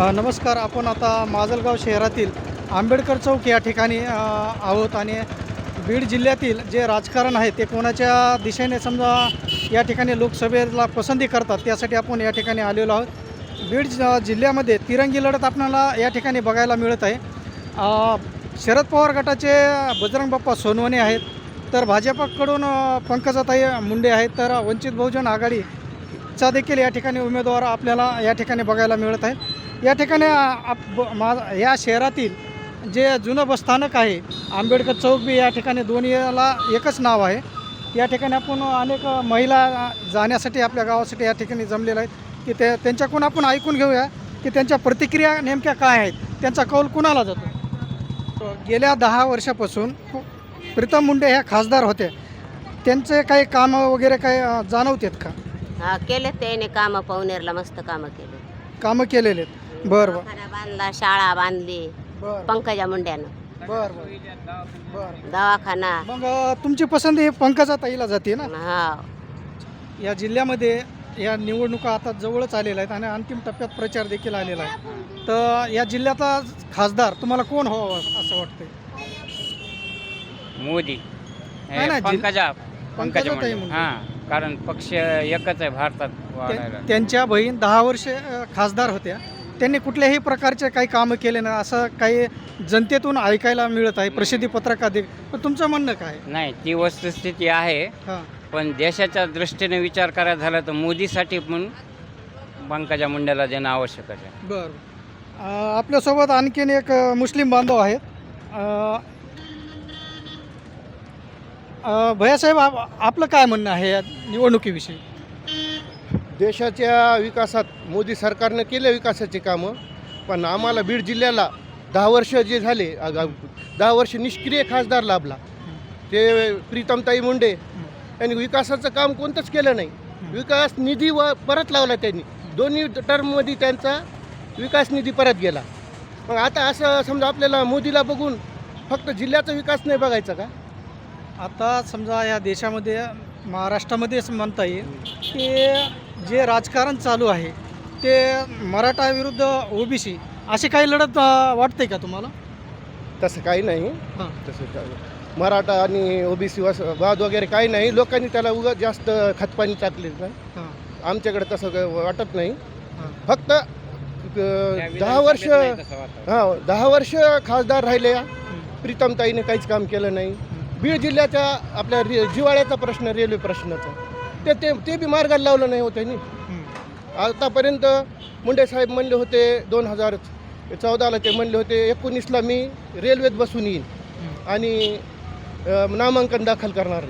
नमस्कार. आपण आता माजलगाव शहरातील आंबेडकर चौक या ठिकाणी आहोत आणि बीड जिल्ह्यातील जे राजकारण आहे ते कोणाच्या दिशेने समजा या ठिकाणी लोकसभेला पसंती करतात त्यासाठी आपण या ठिकाणी आलेलो आहोत. बीड ज- जिल्ह्यामध्ये तिरंगी लढत आपल्याला या ठिकाणी बघायला मिळत आहे. शरद पवार गटाचे बजरंग बाप्पा सोनवणे आहेत तर भाजपाकडून पंकजाताई मुंडे आहेत तर वंचित बहुजन आघाडी चा देखील या ठिकाणी उमेदवार आपल्याला या ठिकाणी बघायला मिळत आहेत. या ठिकाणी मा या शहरातील जे जुनं बसस्थानक आहे आंबेडकर चौक बी या ठिकाणी दोन्हीला एकच नाव आहे. या ठिकाणी आपण अनेक महिला जाण्यासाठी आपल्या गावासाठी या ठिकाणी जमलेल्या आहेत. की ते त्यांच्याकडून आपण ऐकून घेऊया की त्यांच्या प्रतिक्रिया नेमक्या काय आहेत त्यांचा कौल कुणाला जातो? गेल्या दहा वर्षापासून प्रीतम मुंडे ह्या खासदार होते. त्यांचे काही कामं वगैरे काही अ, जाणवतात का? हा केले त्याने कामं पवनेरला मस्त कामं केले कामं केलेले आहेत बरं बरं. दवाखाना बांधला शाळा बांधली बरं. पंकजा मुंड्यानं. बरं बरं. बरं. दवाखाना. मग अ, तुमची पसंती ही पंकजा ताईला जाते ना? हा. या जिल्ह्यामध्ये या निवडणुका आता जवळच आलेल्या आहेत आणि अंतिम टप्प्यात प्रचार देखील आलेला आहे. तर या जिल्ह्याचा खासदार तुम्हाला कोण व्हावं असं वाटतंय? मोदी. नाही, नाही, जिल- पंकजा पंकजाताई पंकजा मुंडे. मुंडे. हां कारण पक्ष एकच आहे भारतात वाढायला. त्या- त्यांच्या बहीण दहा वर्षे अ, खासदार होत्या. त्यांनी कुठल्याही प्रकारचे काही कामं केले ना असं काही जनतेतून ऐकायला मिळत आहे प्रसिद्धी पत्रकात पण तुमचं म्हणणं काय? नाही ती वस्तुस्थिती आहे. हां. पण देशाच्या दृष्टीने विचार करायचा झाला तर मोदीसाठी पण पंकजा मुंडेला देणं आवश्यकच आहे. बरं. अ, आपल्यासोबत आणखीन एक अ, मुस्लिम बांधव आहेत. अ, अ, भैयासाहेब आप- आपलं काय म्हणणं आहे या निवडणुकीविषयी? देशाच्या विकासात मोदी सरकारनं केले विकासाची कामं पण आम्हाला बीड जिल्ह्याला दहा वर्ष जे झाले दहा वर्ष निष्क्रिय खासदार लाभला. ते प्रीतमताई मुंडे यांनी विकासाचं काम कोणतंच केलं नाही. विकास निधी व परत लावला त्यांनी. दोन्ही टर्ममध्ये त्यांचा विकास निधी परत गेला. मग आता असं समजा आपल्याला मोदीला बघून फक्त जिल्ह्याचा विकास नाही बघायचा का? आता समजा या देशामध्ये महाराष्ट्रामध्येच म्हणता येईल की जे राजकारण चालू आहे ते मराठा विरुद्ध ओबीसी अशी काही लढत वाटते का तुम्हाला? तसं काही नाही. हां. तसं काय मराठा आणि ओबीसी वाद वगैरे काही नाही. लोकांनी त्याला उगा जास्त खतपाणी टाकले नाही. हां. आमच्याकडे तसं काही वाटत नाही. हां. फक्त दहा वर्ष. हां दहा वर्ष खासदार राहिले. प्रीतमताईने काहीच काम केलं नाही. बीड जिल्ह्याच्या आपल्या रे जिवाळ्याचा प्रश्न रेल्वे प्रश्नाचा. ते ते ते बी मार्गाला लावलं नाही हो त्यांनी. हं. आतापर्यंत मुंडे साहेब म्हणले होते दोन हजार चौदाला ते म्हणले होते एकोणीसला मी रेल्वेत बसून येईन आणि नामांकन दाखल करणार.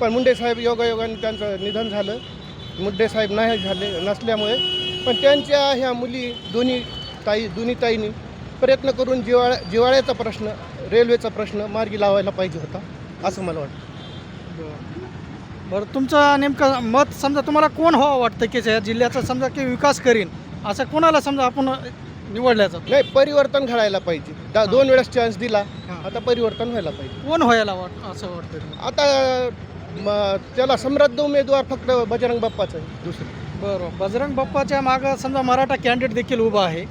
पण मुंडे साहेब योगायोगाने त्यांचं निधन झालं. मुंडे साहेब नाही झाले नसल्यामुळे. पण त्यांच्या ह्या मुली दोन्ही ताई दोन्ही ताईंनी प्रयत्न करून जिवाळ्या जिवाळ्याचा प्रश्न रेल्वेचा प्रश्न मार्गी लावायला पाहिजे होता असं मला वाटतं. बरं तुमचं नेमकं मत समजा तुम्हाला कोण व्हावं वाटतं की या जिल्ह्याचा समजा की विकास करीन असं कोणाला समजा आपण निवडल्याचं? नाही परिवर्तन घडायला पाहिजे. दा दोन वेळेस चान्स दिला हां. आता परिवर्तन व्हायला पाहिजे. कोण व्हायला वाट असं वाटतं तुम्हाला? आता म, त्याला समृद्ध उमेदवार फक्त बजरंग बाप्पाचा आहे. दुसरं. बरं बजरंग बाप्पाच्या मागं समजा मराठा कॅन्डिडेट देखील उभा आहे.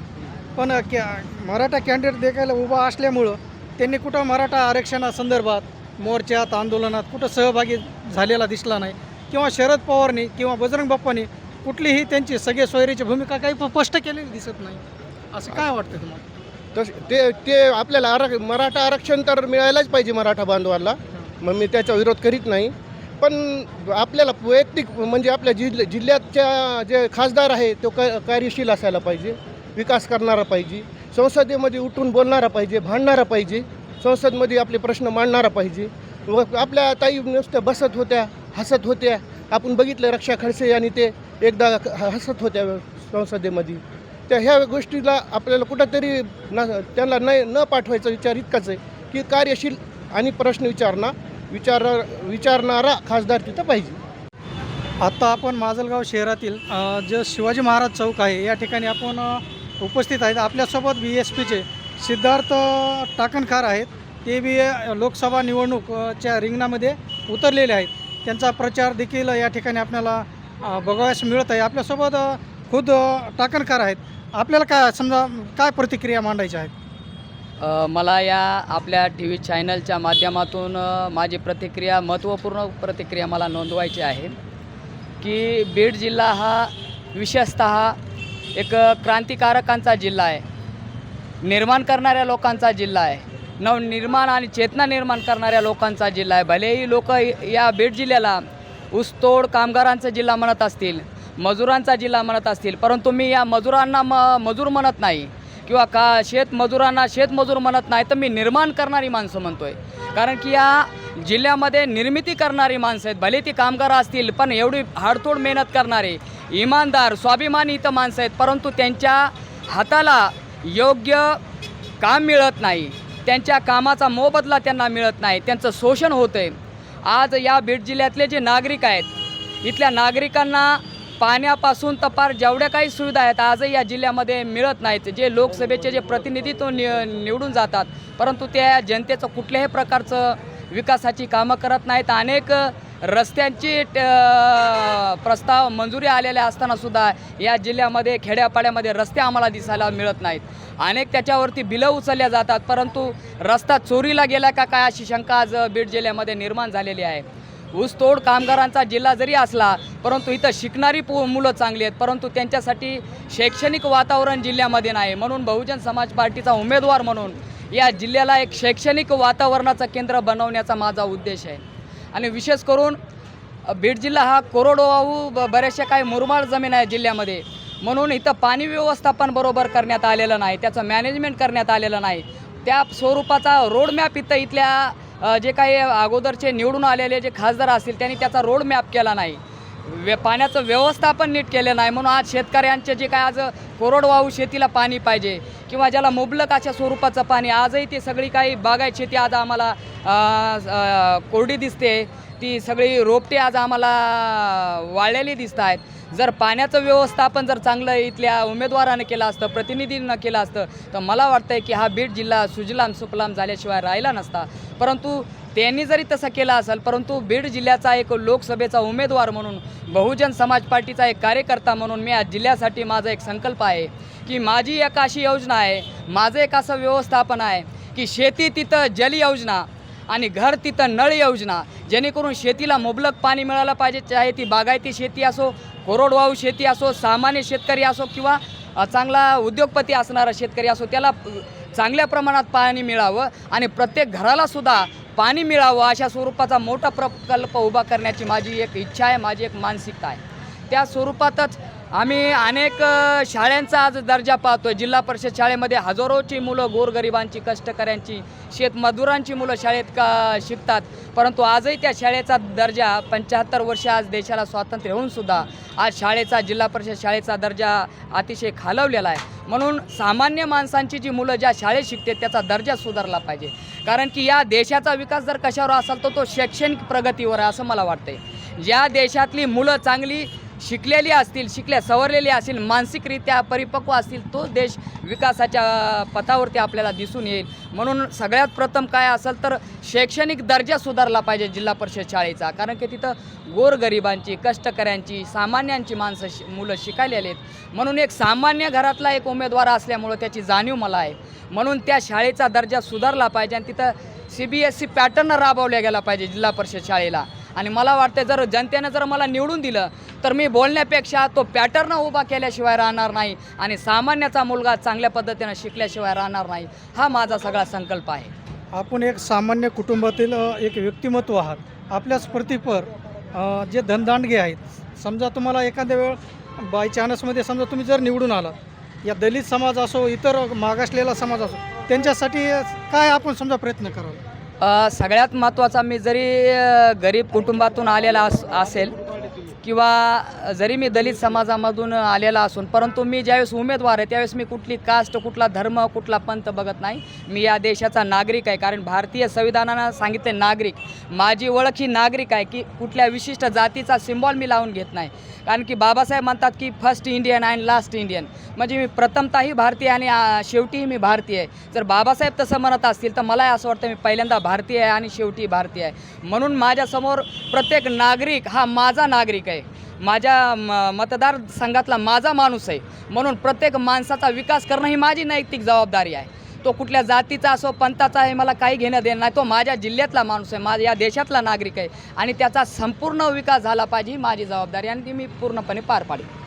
पण कॅ मराठा कॅन्डिडेट देखील उभा असल्यामुळं त्यांनी कुठं मराठा आरक्षणासंदर्भात मोर्चात आंदोलनात कुठं सहभागी झालेला दिसला नाही किंवा शरद पवारनी किंवा बजरंग बाप्पानी कुठलीही त्यांची सगळे सोयरीची भूमिका काही स्पष्ट केलेली दिसत नाही. असं काय वाटतं तुम्हाला? तस ते ते आपल्याला आरक मराठा आरक्षण तर मिळायलाच पाहिजे मराठा बांधवाला मग मी त्याचा विरोध करीत नाही. पण आपल्याला वैयक्तिक म्हणजे आपल्या जिल्ह जिल्ह्याच्या जे खासदार आहे तो क कार्यशील असायला पाहिजे विकास करणारा पाहिजे संसदेमध्ये उठून बोलणारा पाहिजे भांडणारा पाहिजे. संसदमध्ये आपले प्रश्न मांडणारा पाहिजे. व आपल्या ताई नुसत्या बसत होत्या हसत होत्या. आपण बघितलं रक्षा खडसे आणि ते एकदा ह- हसत होत्या संसदेमध्ये. त्या ह्या गोष्टीला आपल्याला कुठंतरी न त्यांना नाही न पाठवायचा विचार इतकाच आहे की कार्यशील आणि प्रश्न विचारणा विचार विचारणारा खासदार तिथं पाहिजे. आता आपण माजलगाव शहरातील जे शिवाजी महाराज चौक आहे या ठिकाणी आपण उपस्थित आहेत. आपल्यासोबत बी एस पीचे सिद्धार्थ टाकणकार आहेत. ते बी लोकसभा निवडणूकच्या रिंगणामध्ये उतरलेले आहेत. त्यांचा प्रचार देखील या ठिकाणी आपल्याला बघावयास मिळत आहे. आपल्यासोबत खुद टाकणकार आहेत. आपल्याला काय समजा काय प्रतिक्रिया मांडायच्या आहेत? मला या आपल्या टी व्ही चॅनलच्या माध्यमातून माझी प्रतिक्रिया महत्त्वपूर्ण प्रतिक्रिया मला नोंदवायची आहे की बीड जिल्हा हा विशेषत एक क्रांतिकारकांचा जिल्हा आहे. निर्माण करणाऱ्या लोकांचा जिल्हा आहे. नवनिर्माण आणि चेतना निर्माण करणाऱ्या लोकांचा जिल्हा आहे. भलेही लोक या बीड जिल्ह्याला ऊसतोड कामगारांचा जिल्हा म्हणत असतील मजुरांचा जिल्हा म्हणत असतील परंतु मी या मजुरांना म मजूर म्हणत नाही किंवा का शेतमजुरांना शेतमजूर म्हणत नाही तर मी निर्माण करणारी माणसं म्हणतो आहे कारण की या जिल्ह्यामध्ये निर्मिती करणारी माणसं आहेत. भले ती कामगार असतील पण एवढी हाडतोड मेहनत करणारे इमानदार स्वाभिमानी इथं माणसं आहेत. परंतु त्यांच्या हाताला योग्य काम मिळत नाही. त्यांच्या कामाचा मोबदला त्यांना मिळत नाही. त्यांचं शोषण होतं आहे आज या बीड जिल्ह्यातले जे नागरिक आहेत इथल्या नागरिकांना पाण्यापासून तर जेवढ्या काही सुविधा आहेत आजही या जिल्ह्यामध्ये मिळत नाहीत. जे लोकसभेचे जे प्रतिनिधित्व नि निवडून जातात परंतु त्या जनतेचं कुठल्याही प्रकारचं विकासाची कामं करत नाहीत. अनेक रस्त्यांची ट- प्रस्ताव मंजुरी आलेल्या असतानासुद्धा या जिल्ह्यामध्ये खेड्यापाड्यामध्ये रस्ते आम्हाला दिसायला मिळत नाहीत. अनेक त्याच्यावरती बिलं उचलल्या जातात परंतु रस्ता चोरीला गेला का काय अशी शंका आज बीड जिल्ह्यामध्ये निर्माण झालेली आहे. ऊसतोड कामगारांचा जिल्हा जरी असला परंतु इथं शिकणारी पो मुलं चांगली आहेत परंतु त्यांच्यासाठी शैक्षणिक वातावरण जिल्ह्यामध्ये नाही. म्हणून बहुजन समाज पार्टीचा उमेदवार म्हणून या जिल्ह्याला एक शैक्षणिक वातावरणाचं केंद्र बनवण्याचा माझा उद्देश आहे. आणि विशेष करून बीड जिल्हा हा कोरडवाहू ब बऱ्याचशा काही मुरमाड जमीन आहे जिल्ह्यामध्ये. म्हणून इथं पाणी व्यवस्थापन बरोबर करण्यात आलेलं नाही त्याचं मॅनेजमेंट करण्यात आलेलं नाही. त्या स्वरूपाचा रोडमॅप इथं इथल्या जे काही अगोदरचे निवडून आलेले जे खासदार असतील त्यांनी त्याचा रोडमॅप केला नाही. वे पाण्याचं व्यवस्थापन नीट केलं नाही म्हणून आज शेतकऱ्यांचे जे काय आज कोरडवाहू शेतीला पाणी पाहिजे किंवा ज्याला मुबलक अशा स्वरूपाचं पाणी आजही ते सगळी काही बागायत शेती आज आम्हाला कोरडी दिसते. ती सगळी रोपटे आज आम्हाला वाळलेली दिसत आहेत जर पाण्याचं व्यवस्थापन जर चांगलं इथल्या उमेदवारानं केलं असतं प्रतिनिधीनं केलं असतं तर मला वाटतं आहे की हा बीड जिल्हा सुजलाम सुफलाम झाल्याशिवाय राहिला नसता. परंतु त्यांनी जरी तसं केलं असेल परंतु बीड जिल्ह्याचा एक लोकसभेचा उमेदवार म्हणून बहुजन समाज पार्टीचा एक कार्यकर्ता म्हणून मी आज जिल्ह्यासाठी माझा एक संकल्प आहे की माझी एक अशी योजना आहे माझं एक असं व्यवस्थापन आहे की शेती तिथं जल योजना आणि घर तिथं नळ योजना. जेणेकरून शेतीला मुबलक पाणी मिळालं पाहिजे. चाहे ती बागायती शेती असो कोरडवाहू शेती असो सामान्य शेतकरी असो किंवा चांगला उद्योगपती असणारा शेतकरी असो त्याला चांगल्या प्रमाणात पाणी मिळावं आणि प्रत्येक घरालासुद्धा पाणी मिळावं अशा स्वरूपाचा मोठा प्रकल्प उभा करण्याची माझी एक इच्छा आहे माझी एक मानसिकता आहे. त्या स्वरूपातच आम्ही अनेक शाळांचा आज दर्जा पाहतोय. जिल्हा परिषद शाळेमध्ये हजारोची मुलं गोरगरिबांची कष्टकऱ्यांची शेतमजुरांची मुलं शाळेत का शिकतात. परंतु आजही त्या शाळेचा दर्जा पंच्याहत्तर वर्ष आज देशाला स्वातंत्र्य होऊन सुद्धा आज शाळेचा जिल्हा परिषद शाळेचा दर्जा अतिशय खालवलेला आहे. म्हणून सामान्य माणसांची जी मुलं ज्या शाळेत शिकते त्याचा दर्जा सुधारला पाहिजे. कारण की या देशाचा विकास जर कशावर असेल तर तो शैक्षणिक प्रगतीवर आहे असं मला वाटतंय. ज्या देशातली मुलं चांगली शिकलेली असतील शिकल्या सवरलेली असतील मानसिकरित्या परिपक्व असतील तो देश विकासाच्या पथावरती आपल्याला दिसून येईल. म्हणून सगळ्यात प्रथम काय असेल तर शैक्षणिक दर्जा सुधारला पाहिजे जिल्हा परिषद शाळेचा. कारण की तिथं गोरगरिबांची कष्टकऱ्यांची सामान्यांची माणसं शि मुलं शिकायलेली आहेत. म्हणून एक सामान्य घरातला एक उमेदवार असल्यामुळं त्याची जाणीव मला आहे. म्हणून त्या शाळेचा दर्जा सुधारला पाहिजे आणि तिथं C B S C pattern राबवल्या गेला पाहिजे जिल्हा परिषद शाळेला. आणि मला वाटतं जर जनतेनं जर मला निवडून दिलं तर मी बोलण्यापेक्षा तो पॅटर्न उभा केल्याशिवाय राहणार नाही आणि सामान्याचा मुलगा चांगल्या पद्धतीनं शिकल्याशिवाय राहणार नाही हा माझा सगळा संकल्प आहे. आपण एक सामान्य कुटुंबातील एक व्यक्तिमत्व आहात. आपल्या प्रतिपर जे धनदांडगे आहेत समजा तुम्हाला एखाद्या वेळ बाय चान्समध्ये समजा तुम्ही जर निवडून आलात या दलित समाज असो इतर मागासलेला समाज असो त्यांच्यासाठी काय आपण समजा प्रयत्न करावा सगळ्यात महत्त्वाचा मी जरी गरीब कुटुंबातून आलेला अस असेल किंवा जरी मी दलित समाजामधून आलेला असून परंतु मी ज्यावेळेस उमेदवार आहे त्यावेळेस मी कुठली कास्ट कुठला धर्म कुठला पंथ बघत नाही. मी या देशाचा नागरिक आहे कारण भारतीय संविधानानं सांगितले नागरिक. माझी ओळख ही नागरिक आहे की कुठल्या विशिष्ट जातीचा सिम्बॉल मी लावून घेत नाही. कारण की बाबासाहेब म्हणतात की first Indian and last Indian म्हणजे मी प्रथमतःही भारतीय आणि शेवटीही मी भारतीय आहे. जर बाबासाहेब तसं म्हणत असतील तर मलाही असं वाटतं मी पहिल्यांदा भारतीय आहे आणि शेवटी भारतीय आहे. म्हणून माझ्यासमोर प्रत्येक नागरिक हा माझा नागरिक आहे. माझ्या म मतदारसंघातला माझा माणूस आहे. म्हणून प्रत्येक माणसाचा विकास करणं ही माझी नैतिक जबाबदारी आहे. तो कुठल्या जातीचा असो पंथाचा आहे मला काही घेणं देणं नाही. तो माझ्या जिल्ह्यातला माणूस आहे माझ्या या देशातला नागरिक आहे. आणि त्याचा संपूर्ण विकास झाला पाहिजे ही माझी जबाबदारी आणि ती मी पूर्णपणे पार पाडेल